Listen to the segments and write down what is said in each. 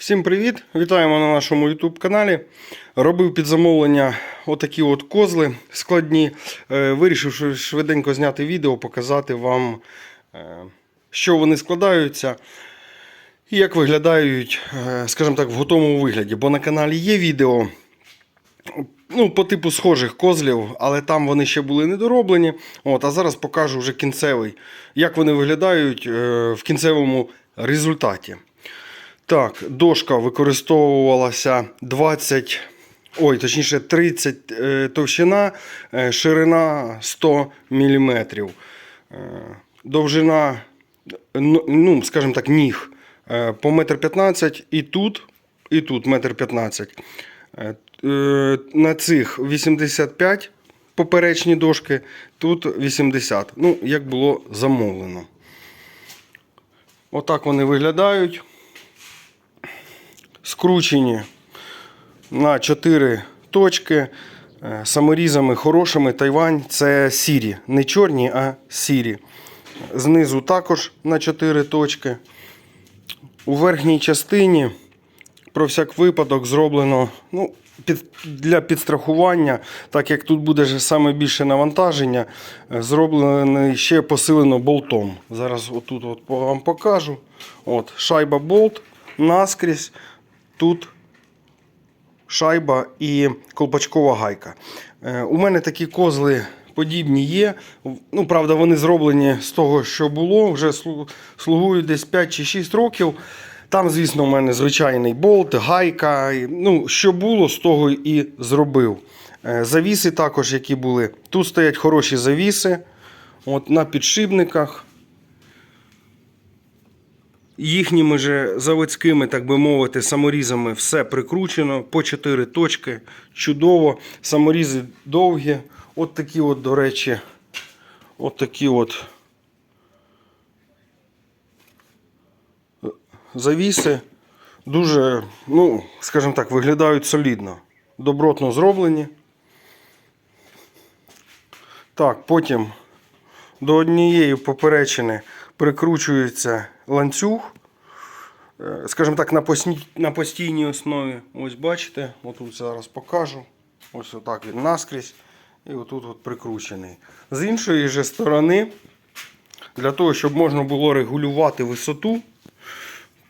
Всім привіт! Вітаємо на нашому YouTube каналі. Робив під замовлення отакі от козли складні. Е, Вирішив швиденько зняти відео, показати вам, е, що вони складаються і як виглядають, е, скажімо так, в готовому вигляді. Бо на каналі є відео ну, по типу схожих козлів, але там вони ще були недороблені. От, а зараз покажу вже кінцевий, як вони виглядають в кінцевому результаті. Так, дошка використовувалася 20, ой, точніше 30 е, товщина, е, ширина 100 мм. Е, довжина, ну, ну, скажімо так, ніг по 1,15 м і тут, і тут 1,15 м. На цих 85 поперечні дошки, тут 80. Ну, як було замовлено. Отак вони виглядають скручені на 4 точки е, саморізами хорошими. Тайвань це сірі. Не чорні, а сірі. Знизу також на 4 точки. У верхній частині про всяк випадок зроблено ну, під, для підстрахування, так як тут буде ж саме більше навантаження, е, зроблений ще посилено болтом. Зараз отут от вам покажу. От, шайба болт наскрізь. Тут шайба і колпачкова гайка. Е, У мене такі козли подібні є. Ну, правда, вони зроблені з того, що було. Вже слу- слугують десь 5 чи 6 років. Там, звісно, у мене звичайний болт, гайка. Ну, що було, з того і зробив. Е, Завіси також, які були. Тут стоять хороші завіси. От на підшипниках. Їхніми же заводськими, так би мовити, саморізами все прикручено по 4 точки. Чудово. Саморізи довгі. От такі от, до речі, от такі от завіси. Дуже, ну, скажімо так, виглядають солідно. Добротно зроблені. Так, потім до однієї поперечини прикручується ланцюг. Е, Скажімо так, на, посні- на постійній основі. Ось бачите, отут зараз покажу. Ось отак він наскрізь. І отут от прикручений. З іншої же сторони, для того, щоб можна було регулювати висоту,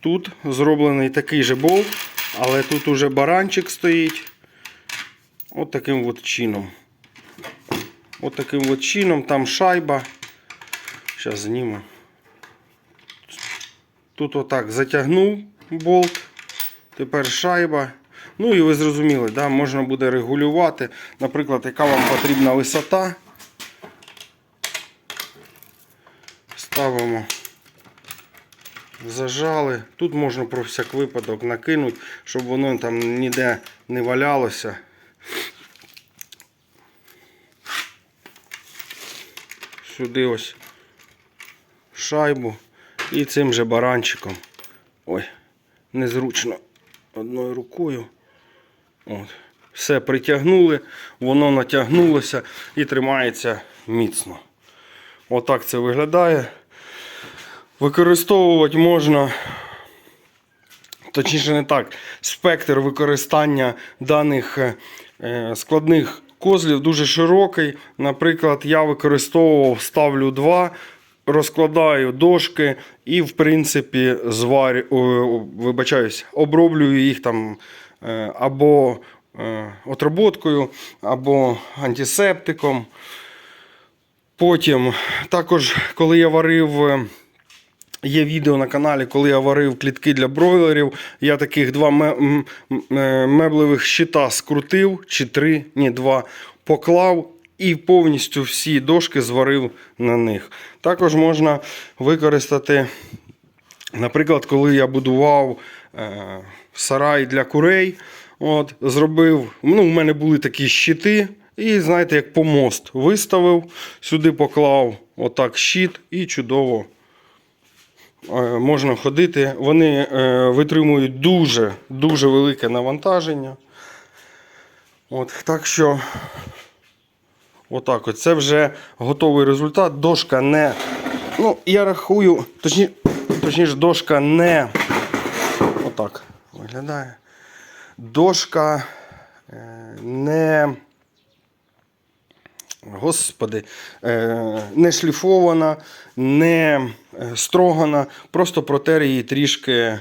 тут зроблений такий же болт, але тут уже баранчик стоїть. От таким от чином. От таким от чином, там шайба. Зараз зніму. Тут отак затягнув болт. Тепер шайба. Ну і ви зрозуміли, да, можна буде регулювати, наприклад, яка вам потрібна висота. Ставимо, зажали. Тут можна про всяк випадок накинути, щоб воно там ніде не валялося. Сюди ось шайбу і цим же баранчиком. Ой, незручно одною рукою. От. Все притягнули, воно натягнулося і тримається міцно. Отак це виглядає. Використовувати можна, точніше не так, спектр використання даних е, е, складних козлів дуже широкий. Наприклад, я використовував, ставлю два, розкладаю дошки і, в принципі, зварю, вибачаюсь, оброблюю їх там е, або е, отроботкою, або антисептиком. Потім, також, коли я варив. е, Є відео на каналі, коли я варив клітки для бройлерів. Я таких два е, меблевих щита скрутив, чи три, ні, два, поклав і повністю всі дошки зварив на них. Також можна використати, наприклад, коли я будував е, сарай для курей, от, зробив, ну, у мене були такі щити. І знаєте, як помост виставив, сюди поклав отак щит і чудово е, можна ходити. Вони е, витримують дуже дуже велике навантаження. От, так що, отак от. Це вже готовий результат. Дошка не. Ну, я рахую, точніше, точніше дошка не. Отак. виглядає. Дошка е, не. Господи, е, не шліфована, не е, строгана, просто протер її трішки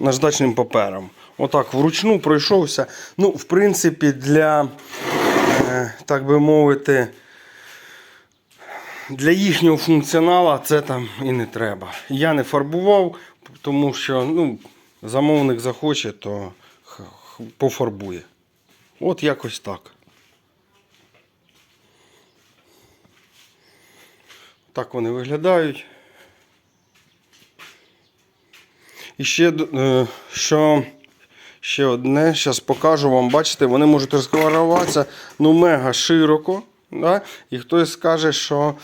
наждачним папером. Отак вручну пройшовся. Ну, в принципі, для, так би мовити, для їхнього функціонала це там і не треба. Я не фарбував, тому що ну, замовник захоче, то пофарбує. От якось так. Так вони виглядають. І ще, е, що ще одне, зараз покажу вам, бачите, вони можуть розкриватися ну, мега широко. Да? І хтось скаже, що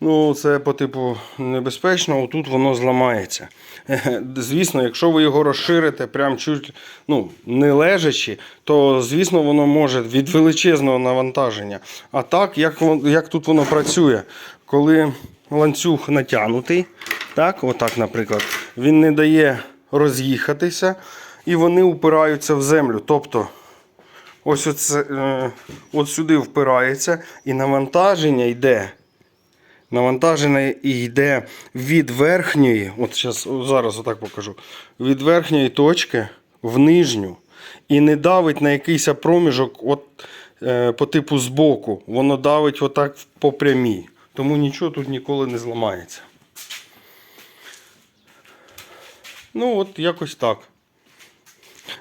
ну, це по типу небезпечно, отут воно зламається. Звісно, якщо ви його розширите прям чуть ну, не лежачи, то звісно воно може від величезного навантаження. А так, як, як тут воно працює, коли ланцюг натягнутий, так, отак, наприклад, він не дає роз'їхатися, і вони упираються в землю. Тобто, ось оце, е, от сюди впирається, і навантаження йде. Навантаження йде від верхньої, от щас, зараз отак покажу, від верхньої точки в нижню. І не давить на якийсь проміжок от, е, по типу збоку. Воно давить отак по прямій. Тому нічого тут ніколи не зламається. Ну, от якось так.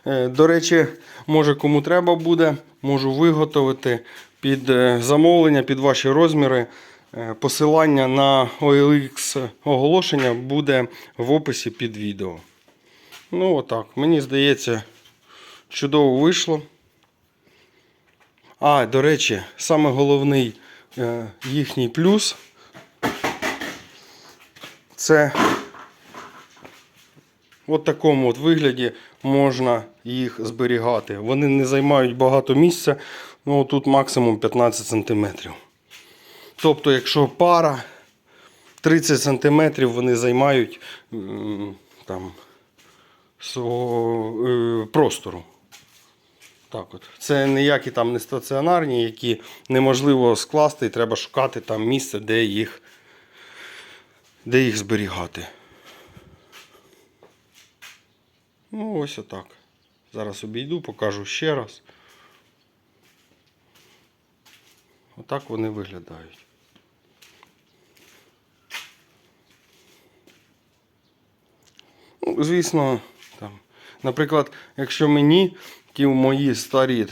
Е, До речі, може кому треба буде, можу виготовити під е, замовлення, під ваші розміри. Е, Посилання на OLX оголошення буде в описі під відео. Ну, отак. Мені здається, чудово вийшло. А, до речі, саме головний їхній плюс це От такому от вигляді можна їх зберігати. Вони не займають багато місця, ну тут максимум 15 см. Тобто, якщо пара 30 см вони займають там, свого е, простору. Так от. Це ніякі там не стаціонарні, які неможливо скласти і треба шукати там місце, де їх, де їх зберігати. Ну, ось отак. Зараз обійду, покажу ще раз. Отак вони виглядають. Ну, звісно, там, наприклад, якщо мені, ті мої старі,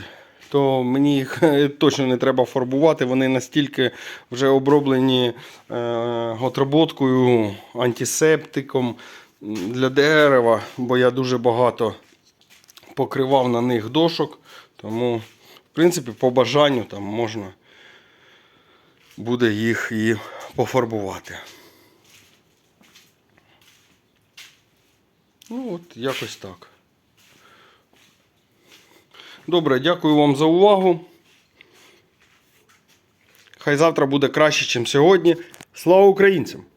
то мені їх точно не треба фарбувати. Вони настільки вже оброблені е, отроботкою, антисептиком для дерева, бо я дуже багато покривав на них дошок. Тому, в принципі, по бажанню там можна буде їх і пофарбувати. Ну, от якось так. Добре, дякую вам за увагу. Хай завтра буде краще, ніж сьогодні. Слава українцям!